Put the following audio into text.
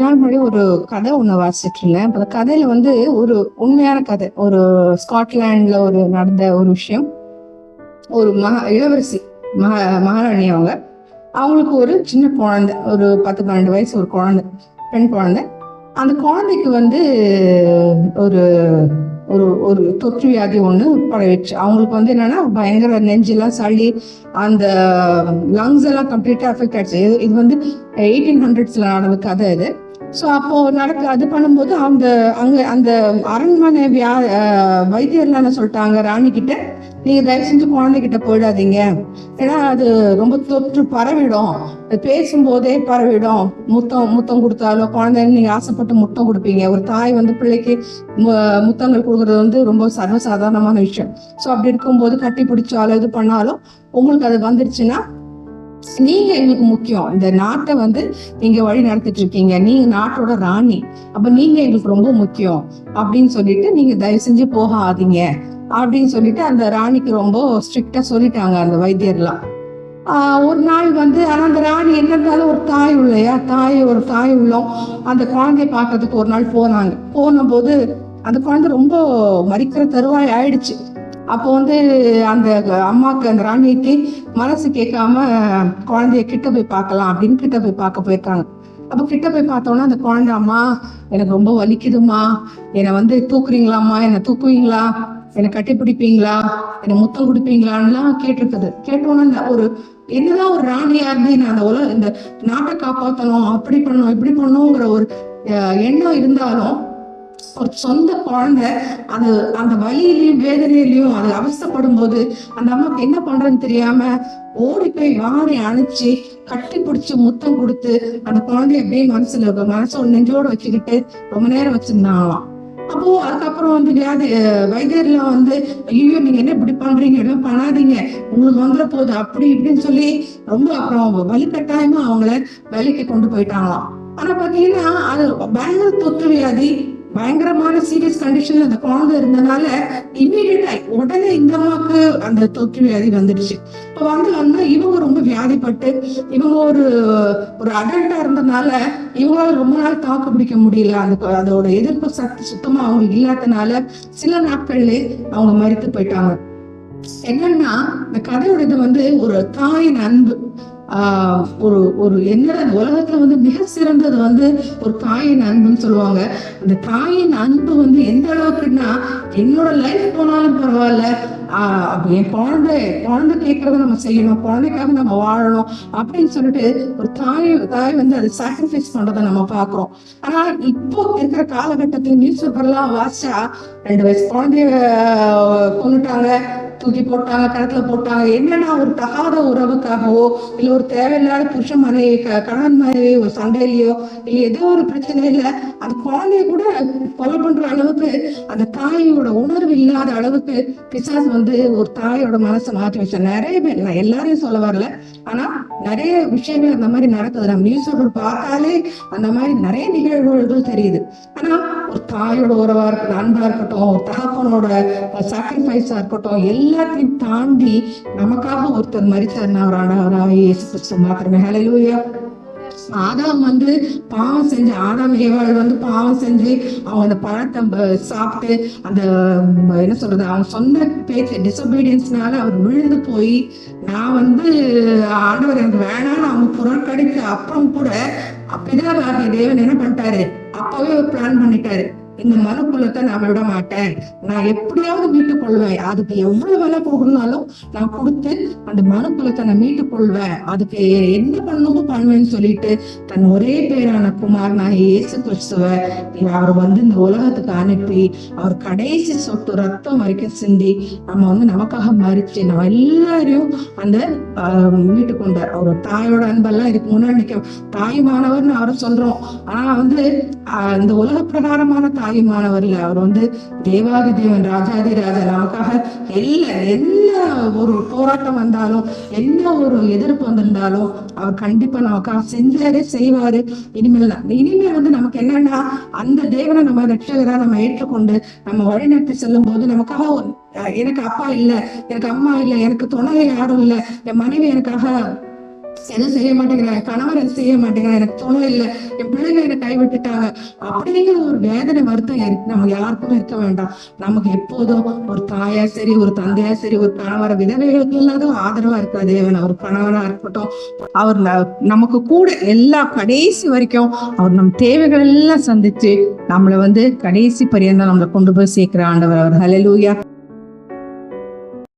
கொஞ்ச நாள் முன்னாடி ஒரு கதை ஒன்று வாசிச்சுட்டு இருந்தேன். அந்த கதையில வந்து ஒரு உண்மையான கதை ஒரு ஸ்காட்லாண்ட்ல ஒரு நடந்த ஒரு விஷயம். ஒரு மகா இளவரசி மகா மகாராணி அவங்க. அவங்களுக்கு ஒரு சின்ன குழந்தை ஒரு பத்து பன்னெண்டு வயசு ஒரு குழந்தை பெண் குழந்தை. அந்த குழந்தைக்கு வந்து ஒரு ஒரு ஒரு தொற்று வியாதி ஒன்று பரவிடுச்சு. அவங்களுக்கு வந்து என்னன்னா பயங்கர நெஞ்செல்லாம் சளி அந்த லங்ஸ் எல்லாம் கம்ப்ளீட்டாக அஃபெக்ட் ஆயிடுச்சு. இது வந்து எயிட்டீன் ஹண்ட்ரட்ஸில் நடந்த கதை இது ஸோ அப்போ நடக்க அது பண்ணும்போது அந்த அங்கே அந்த அரண்மனை வியா வைத்தியர் வைத்தியர்லாம் என்ன சொல்லிட்டாங்க ராணி கிட்ட நீங்க தயவு செஞ்சு குழந்தைகிட்ட போயிடாதீங்க. ஏன்னா அது ரொம்ப தொற்று பரவிடும். பேசும்போதே பரவிடும். முத்தம் முத்தம் கொடுத்தாலோ குழந்தைங்க நீங்க ஆசைப்பட்டு முத்தம் கொடுப்பீங்க. ஒரு தாய் வந்து பிள்ளைக்கு மு- முத்தங்கள் கொடுக்கறது வந்து ரொம்ப சர்வசாதாரணமான விஷயம். ஸோ அப்படி இருக்கும்போது கட்டி பிடிச்சாலோ இது பண்ணாலும் உங்களுக்கு அது வந்துருச்சுன்னா நீங்க எங்களுக்கு முக்கியம். இந்த நாட்டை வந்து நீங்க வழி நடத்திட்டு இருக்கீங்க. நீங்க நாட்டோட ராணி. அப்ப நீங்க எங்களுக்கு ரொம்ப முக்கியம். அப்படின்னு சொல்லிட்டு நீங்க தயவு செஞ்சு போகாதீங்க. அப்படின்னு சொல்லிட்டு அந்த ராணிக்கு ரொம்ப ஸ்ட்ரிக்டா சொல்லிட்டாங்க அந்த வைத்தியர்லாம். ஒரு நாள் வந்து ஆனா அந்த ராணி என்ன இருந்தாலும் ஒரு தாய் இல்லையா தாய் ஒரு தாய் உள்ளோம். அந்த குழந்தைய பார்க்கறதுக்கு ஒரு நாள் போனாங்க. போன போது அந்த குழந்தை ரொம்ப மறிக்கிற தருவாய் ஆயிடுச்சு. அப்போ வந்து அந்த அம்மாக்கு அந்த ராணிக்கு மனசு கேட்காம குழந்தைய கிட்ட போய் பார்க்கலாம் அப்படின்னு கிட்ட போய் பார்க்க போயிருக்காங்க. அப்போ கிட்ட போய் பார்த்தோன்னா அந்த குழந்தை அம்மா எனக்கு ரொம்ப வலிக்குதும்மா. என்னை வந்து தூக்குறீங்களாம்மா? என்னை தூக்குவீங்களா? என்னை கட்டி பிடிப்பீங்களா? என்னை முத்தம் கொடுப்பீங்களான்லாம் கேட்டிருக்குது. கேட்டோன்னே இந்த ஒரு என்னதான் ஒரு ராணியா இருந்து நான் அந்த உலக இந்த நாட்டை காப்பாற்றணும் அப்படி பண்ணணும் இப்படி பண்ணணுங்கிற ஒரு எண்ணம் இருந்தாலும் சொந்த குழந்தை அது அந்த வழியிலையும் வேதனையிலையும் அது அவசப்படும் போது அந்த அம்மாக்கு என்ன பண்றதுன்னு தெரியாம ஓடி போய் வாரி அணைச்சு கட்டி பிடிச்சி முத்தம் கொடுத்து அந்த குழந்தைய அப்படியே மனசுல மனசோட நெஞ்சோட வச்சுக்கிட்டு ரொம்ப நேரம் வச்சிருந்தாங்களாம். அப்போ அதுக்கப்புறம் வந்து வியாதி அஹ் வைத்தியர்லாம் வந்து ஐயோ நீங்க என்ன இப்படி பண்றீங்க? எதுவும் பண்ணாதீங்க. உங்களுக்கு வந்துட போகுது அப்படி இப்படின்னு சொல்லி ரொம்ப அப்புறம் வலுக்கட்டாயமா அவங்கள வேலைக்கு கொண்டு போயிட்டாங்களாம். ஆனா பாத்தீங்கன்னா அது பயங்கர தொற்று வியாதி பயங்கரமான சீரியஸ் கண்டிஷன்ல அந்த குழந்தை இருந்தனால இம்மீடியட்டா உடனே இந்த அம்மாவுக்கு அந்த தொற்று வியாதி வந்துடுச்சு. இப்போ வந்து வந்து இவங்க ரொம்ப வியாதிப்பட்டு இவங்க ஒரு ஒரு அடல்ட்டா இருந்தனால இவங்களால ரொம்ப நாள் தாக்கு பிடிக்க முடியல. அந்த அதோட எதிர்ப்பு சக்தி சுத்தமா அவங்க இல்லாதனால சில நாட்கள்ல அவங்க மறித்து போயிட்டாங்க. என்னன்னா இந்த கதையோட இது வந்து ஒரு தாயின் அன்பு. ஒரு ஒரு என்ன உலகத்துல வந்து மிக சிறந்தது வந்து ஒரு தாயின் அன்புன்னு சொல்லுவாங்க. அந்த தாயின் அன்பு வந்து எந்த அளவுக்குன்னா என்னோட லைஃப் போனாலும் பரவாயில்ல. ஆஹ் என் குழந்தை குழந்தை கேட்கறத நம்ம செய்யணும் குழந்தைக்காக நம்ம வாழணும் அப்படின்னு சொல்லிட்டு ஒரு தாய் தாய் வந்து அதை சாக்ரிஃபைஸ் பண்றதை நம்ம பாக்குறோம் ஆனா இப்போ இருக்கிற காலகட்டத்துல நியூஸ் பேப்பர்லாம் வாசிச்சா ரெண்டு வயசு குழந்தைய கொண்டுட்டாங்க தூக்கி போட்டாங்க கிணத்துல போட்டாங்க. என்னன்னா ஒரு தகாத உறவுக்காகவோ இல்ல ஒரு தேவையில்லாத புருஷ மனைவி க- கணவன் மனைவி ஒரு சண்டையிலயோ இல்ல ஏதோ ஒரு பிரச்சனையில அந்த குழந்தைய கூட கொலை பண்ற அளவுக்கு அந்த தாயோட உணர்வு இல்லாத அளவுக்கு பிசாஸ் வந்து ஒரு தாயோட மனசை மாற்றி வச்ச நிறைய பேர் நான் எல்லாரையும் சொல்ல வரல. ஆனா நிறைய விஷயங்கள் அந்த மாதிரி நடக்குது. நம்ம நியூஸ் பேப்பர் பார்த்தாலே அந்த மாதிரி நிறைய நிகழ்வுகள் தெரியுது. ஆனா ஒரு தாயோட உறவா இருக்கட்டும் அன்பா இருக்கட்டும் ஒரு தகப்பனோட சாக்ரிஃபைஸா இருக்கட்டும் எல்லாத்தையும் தாண்டி நமக்காக ஒருத்தர் மறித்தார். அவர் ஆண்டவராக இயேசு கிறிஸ்து மாத்திரமே. ஹalleluya ஆதாம் வந்து பாவம் செஞ்சு ஆதாம் ஏவாள் வந்து பாவம் செஞ்சு அவங்க அந்த பழத்தை சாப்பிட்டு அந்த என்ன சொல்றது அவங்க சொந்த பேச்சு டிசபீடியன்ஸ்னால அவர் விழுந்து போய் நான் வந்து ஆண்டவர் எனக்கு வேணாம்னு அவங்க புறக்கணிக்க அப்புறம் கூட பிதாவாகிய தேவன் என்ன பண்ணிட்டாரு? அப்பவே பிளான் பண்ணிட்டாரு. இந்த மனுக்குலத்தை நான் விட மாட்டேன். நான் எப்படியாவது மீட்டுக் கொள்வேன் அதுக்கு எவ்வளவு விலை போகணும்னாலும் நான் கொடுத்து அந்த மனுக்குலத்தை நான் மீட்டுக் கொள்வேன் அதுக்கு என்ன பண்ணணுமோ பண்ணுவேன்னு சொல்லிட்டு தன் ஒரே பேரான குமார் நான் இயேசு கிறிஸ்துவ அவர் வந்து இந்த உலகத்துக்கு அனுப்பி அவர் கடைசி சொட்டு ரத்தம் வரைக்கும் சிந்தி நம்ம வந்து நமக்காக மறிச்சு நம்ம எல்லாரையும் அந்த ஆஹ், மீட்டுக் கொண்டார் அவர் தாயோட அன்பெல்லாம் இதுக்கு முன்னாடி நிக்க தாயுமானவர்னு அவரை சொல்றோம். ஆனா வந்து ஆஹ், இந்த உலக பிரகாரமான தாய் ஆவிமானவர்கள் அவர் வந்து தேவாதி தேவன் ராஜாதி ராஜா நமக்காக எல்லா எல்லா ஒரு போராட்டம் வந்தாலும் என்ன ஒரு எதிர்ப்பு வந்திருந்தாலும் அவர் கண்டிப்பா நமக்காக செஞ்சாரு செய்வாரு இனிமேல் தான். இனிமேல் வந்து நமக்கு என்னன்னா அந்த தேவனை நம்ம ரட்சகரா நம்ம ஏற்றுக்கொண்டு நம்ம வழிநடத்தி செல்லும் போது நமக்காக எனக்கு அப்பா இல்ல எனக்கு அம்மா இல்ல எனக்கு துணை யாரும் இல்ல என் மனைவி எனக்காக எதுவும் செய்ய மாட்டேங்கிறாங்க கணவர் எதுவும் செய்ய மாட்டேங்கிறாங்க எனக்கு துணை இல்லை. என் பிள்ளைங்க என்னை கைவிட்டுட்டாங்க. அப்படிங்கிற ஒரு வேதனை வருத்தம் இருக்கு. நம்ம யாருக்குமே இருக்க வேண்டாம். நமக்கு எப்போதும் ஒரு தாயா சரி ஒரு தந்தையா சரி ஒரு கணவர விதவைகளுக்கு இல்லாத ஆதரவா இருக்கா தேவன். அவர் கணவரா இருக்கட்டும். அவர் ந- நமக்கு கூட எல்லா கடைசி வரைக்கும் அவர் நம் தேவைகள் எல்லாம் சந்திச்சு நம்மளை வந்து கடைசி பரியந்தம் நம்மளை கொண்டு போய் சேர்க்கிற ஆண்டவர் அவர். ஹலலூயா